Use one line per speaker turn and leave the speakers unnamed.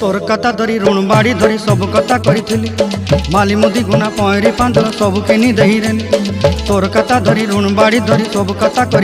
तोर धरी धरि बाड़ी धरी सब कथा मुदी गुना पहिरी पाँच सब दही तोर कथा धरी धरि बाड़ी धरी सब कथा